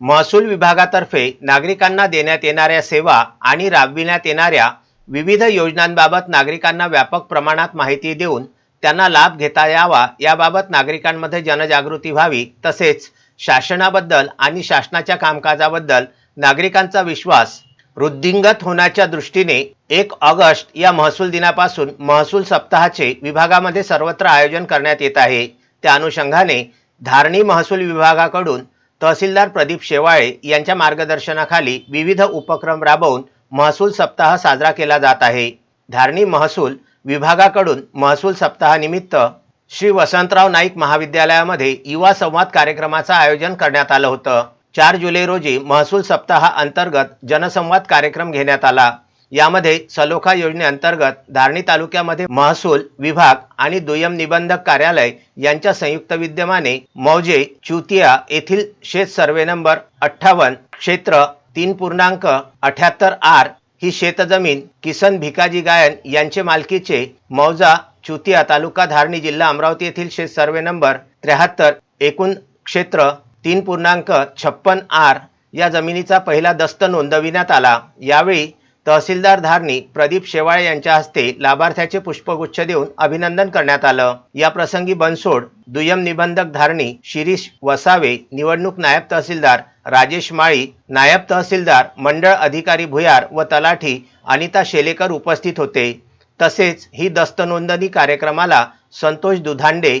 महसूल विभागातर्फे नागरिकांना देण्यात येणाऱ्या सेवा आणि राबविण्यात येणाऱ्या विविध योजनांबाबत नागरिकांना व्यापक प्रमाणात माहिती देऊन त्यांना लाभ घेता यावा याबाबत नागरिकांमध्ये जनजागृती व्हावी तसेच शासनाबद्दल आणि शासनाच्या कामकाजाबद्दल नागरिकांचा विश्वास वृद्धिंगत होण्याच्या दृष्टीने एक ऑगस्ट या महसूल दिनापासून महसूल सप्ताहाचे विभागामध्ये सर्वत्र आयोजन करण्यात येत आहे. त्या अनुषंगाने धारणी महसूल विभागाकडून तहसीलदार प्रदीप शेवाळे यांच्या मार्गदर्शनाखाली विविध उपक्रम राबवून महसूल सप्ताह साजरा केला जात आहे. धारणी महसूल विभागाकडून महसूल सप्ताहानिमित्त श्री वसंतराव नाईक महाविद्यालयामध्ये युवा संवाद कार्यक्रमाचं आयोजन करण्यात आलं होतं. चार जुलै रोजी महसूल सप्ताहा अंतर्गत जनसंवाद कार्यक्रम घेण्यात आला. यामध्ये सलोखा योजनेअंतर्गत धारणी तालुक्यामध्ये महसूल विभाग आणि दुय्यम निबंधक कार्यालय यांच्या संयुक्त विद्यमाने मौजे चुतिया येथील शेत सर्वे नंबर अठ्ठावन्न क्षेत्र तीन पूर्णांक अठ्याहत्तर आर ही शेतजमीन किसन भिकाजी गायन यांचे मालकीचे मौजा चुतिया तालुका धारणी जिल्हा अमरावती येथील शेत सर्वे नंबर त्र्याहत्तर एकूण क्षेत्र तीन पूर्णांक छप्पन आर या जमिनीचा पहिला दस्त नोंदविण्यात आला. यावेळी तहसीलदार धारणी प्रदीप शेवाळे यांच्या हस्ते लाभार्थ्याचे पुष्पगुच्छ देऊन अभिनंदन करण्यात आलं. या प्रसंगी बनसोड दुय्यम निबंधक धारणी शिरीष वसावे निवडणूक नायब तहसीलदार राजेश माळी नायब तहसीलदार मंडळ अधिकारी भुयार व तलाठी अनिता शेलेकर उपस्थित होते. तसेच ही दस्त नोंदणी कार्यक्रमाला संतोष दुधांडे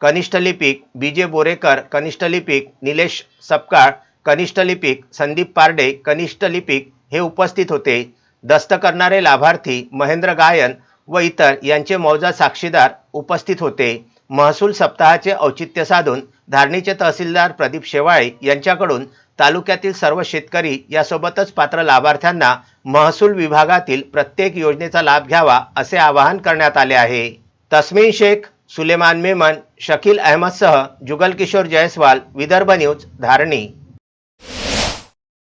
कनिष्ठ लिपिक बीजे बोरेकर कनिष्ठ लिपिक निलेश सपकाळ कनिष्ठ लिपिक संदीप पारडे कनिष्ठ लिपिक हे उपस्थित होते. दस्त करणारे लाभार्थी महेंद्र गायन व इतर यांचे मौजा साक्षीदार उपस्थित होते. महसूल सप्ताहाचे औचित्य साधून धारणीचे तहसीलदार प्रदीप शेवाळे यांच्याकडून तालुक्यातील सर्व शेतकरी यासोबतच पात्र लाभार्थ्यांना महसूल विभागातील प्रत्येक योजनेचा लाभ घ्यावा असे आवाहन करण्यात आले आहे. तस्मीन शेख सुलेमान मेमन शकील अहमदसह जुगल किशोर जयस्वाल विदर्भ न्यूज धारणी.